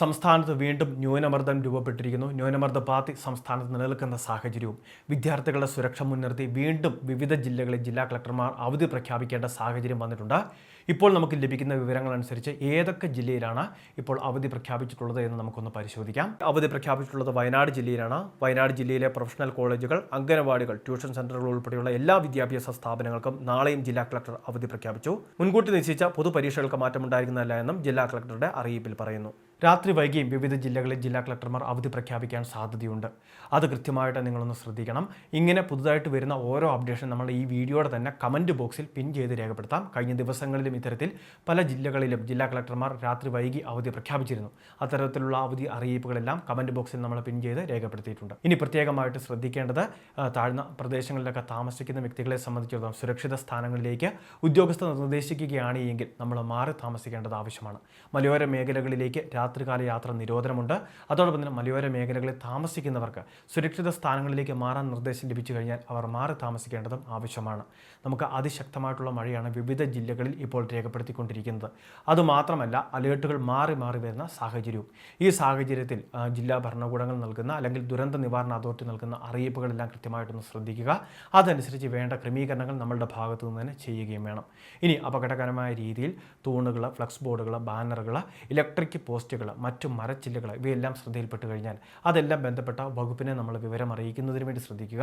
സംസ്ഥാനത്ത് വീണ്ടും ന്യൂനമർദ്ദം രൂപപ്പെട്ടിരിക്കുന്നു. ന്യൂനമർദ്ദ പാത്തി സംസ്ഥാനത്ത് നിലനിൽക്കുന്ന സാഹചര്യവും വിദ്യാർത്ഥികളുടെ സുരക്ഷ മുൻനിർത്തി വീണ്ടും വിവിധ ജില്ലകളിൽ ജില്ലാ കളക്ടർമാർ അവധി പ്രഖ്യാപിക്കേണ്ട സാഹചര്യം വന്നിട്ടുണ്ട്. ഇപ്പോൾ നമുക്ക് ലഭിക്കുന്ന വിവരങ്ങൾ അനുസരിച്ച് ഏതൊക്കെ ജില്ലയിലാണ് ഇപ്പോൾ അവധി പ്രഖ്യാപിച്ചിട്ടുള്ളത് എന്ന് നമുക്കൊന്ന് പരിശോധിക്കാം. അവധി പ്രഖ്യാപിച്ചിട്ടുള്ളത് വയനാട് ജില്ലയിലാണ്. വയനാട് ജില്ലയിലെ പ്രൊഫഷണൽ കോളേജുകൾ അംഗനവാടികൾ ട്യൂഷൻ സെന്ററുകൾ ഉൾപ്പെടെയുള്ള എല്ലാ വിദ്യാഭ്യാസ സ്ഥാപനങ്ങൾക്കും നാളെയും ജില്ലാ കളക്ടർ അവധി പ്രഖ്യാപിച്ചു. മുൻകൂട്ടി നിശ്ചയിച്ച പൊതുപരീക്ഷകൾക്ക് മാറ്റമുണ്ടായിരിക്കുന്നതല്ല എന്നും ജില്ലാ കളക്ടറുടെ അറിയിപ്പിൽ പറയുന്നു. രാത്രി വൈകിയും വിവിധ ജില്ലകളിൽ ജില്ലാ കളക്ടർമാർ അവധി പ്രഖ്യാപിക്കാൻ സാധ്യതയുണ്ട്. അത് കൃത്യമായിട്ട് നിങ്ങളൊന്ന് ശ്രദ്ധിക്കണം. ഇങ്ങനെ പുതുതായിട്ട് വരുന്ന ഓരോ അപ്ഡേഷൻ നമ്മൾ ഈ വീഡിയോയുടെ തന്നെ കമന്റ് ബോക്സിൽ പിൻ ചെയ്ത് രേഖപ്പെടുത്താം. കഴിഞ്ഞ ദിവസങ്ങളിലും ഇത്തരത്തിൽ പല ജില്ലകളിലും ജില്ലാ കളക്ടർമാർ രാത്രി വൈകി അവധി പ്രഖ്യാപിച്ചിരുന്നു. അത്തരത്തിലുള്ള അവധി അറിയിപ്പുകളെല്ലാം കമന്റ് ബോക്സിൽ നമ്മൾ പിൻ ചെയ്ത് രേഖപ്പെടുത്തിയിട്ടുണ്ട്. ഇനി പ്രത്യേകമായിട്ട് ശ്രദ്ധിക്കേണ്ടത് താഴ്ന്ന പ്രദേശങ്ങളിലൊക്കെ താമസിക്കുന്ന വ്യക്തികളെ സംബന്ധിച്ചിടത്തോളം സുരക്ഷിത സ്ഥാനങ്ങളിലേക്ക് ഉദ്യോഗസ്ഥർ നിർദ്ദേശിക്കുകയാണ് എങ്കിൽ നമ്മൾ മാറി താമസിക്കേണ്ടത് ആവശ്യമാണ്. മലയോര മേഖലകളിലേക്ക് രാത്രികാല യാത്ര നിരോധനമുണ്ട്. അതോടൊപ്പം തന്നെ മലയോര മേഖലകളിൽ താമസിക്കുന്നവർക്ക് സുരക്ഷിത സ്ഥാനങ്ങളിലേക്ക് മാറാൻ നിർദ്ദേശം ലഭിച്ചു കഴിഞ്ഞാൽ അവർ മാറി താമസിക്കേണ്ടതും ആവശ്യമാണ്. നമുക്ക് അതിശക്തമായിട്ടുള്ള മഴയാണ് വിവിധ ജില്ലകളിൽ ഇപ്പോൾ രേഖപ്പെടുത്തിക്കൊണ്ടിരിക്കുന്നത്. അതുമാത്രമല്ല അലേർട്ടുകൾ മാറി മാറി വരുന്ന സാഹചര്യവും. ഈ സാഹചര്യത്തിൽ ജില്ലാ ഭരണകൂടങ്ങൾ നൽകുന്ന അല്ലെങ്കിൽ ദുരന്ത നിവാരണ അതോറിറ്റി നൽകുന്ന അറിയിപ്പുകളെല്ലാം കൃത്യമായിട്ടൊന്ന് ശ്രദ്ധിക്കുക. അതനുസരിച്ച് വേണ്ട ക്രമീകരണങ്ങൾ നമ്മളുടെ ഭാഗത്തു നിന്ന് തന്നെ ചെയ്യുകയും വേണം. ഇനി അപകടകരമായ രീതിയിൽ തൂണുകൾ ഫ്ലക്സ് ബോർഡുകൾ ബാനറുകൾ ഇലക്ട്രിക് പോസ്റ്റുകൾ മറ്റു മരച്ചില്ലുകൾ ഇവയെല്ലാം ശ്രദ്ധയിൽപ്പെട്ട് കഴിഞ്ഞാൽ അതെല്ലാം ബന്ധപ്പെട്ട വകുപ്പിനെ നമ്മൾ വിവരം അറിയിക്കുന്നതിന് വേണ്ടി ശ്രദ്ധിക്കുക.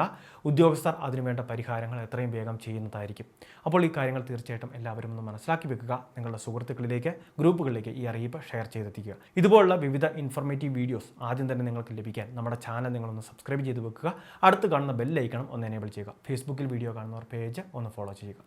ഉദ്യോഗസ്ഥർ അതിനുവേണ്ട പരിഹാരങ്ങൾ എത്രയും വേഗം ചെയ്യുന്നതായിരിക്കും. അപ്പോൾ ഈ കാര്യങ്ങൾ തീർച്ചയായിട്ടും എല്ലാവരും ഒന്ന് മനസ്സിലാക്കി വെക്കുക. നിങ്ങളുടെ സുഹൃത്തുക്കളിലേക്ക് ഗ്രൂപ്പുകളിലേക്ക് ഈ അറിയിപ്പ് ഷെയർ ചെയ്തെത്തിക്കുക. ഇതുപോലുള്ള വിവിധ ഇൻഫർമേറ്റീവ് വീഡിയോസ് ആദ്യം തന്നെ നിങ്ങൾക്ക് ലഭിക്കാൻ നമ്മുടെ ചാനൽ നിങ്ങളൊന്ന് സബ്സ്ക്രൈബ് ചെയ്ത് വെക്കുക. അടുത്ത് കാണുന്ന ബെല്ലൈക്കണം ഒന്ന് എനേബിൾ ചെയ്യുക. ഫേസ്ബുക്കിൽ വീഡിയോ കാണുന്നവർ പേജ് ഒന്ന് ഫോളോ ചെയ്യുക.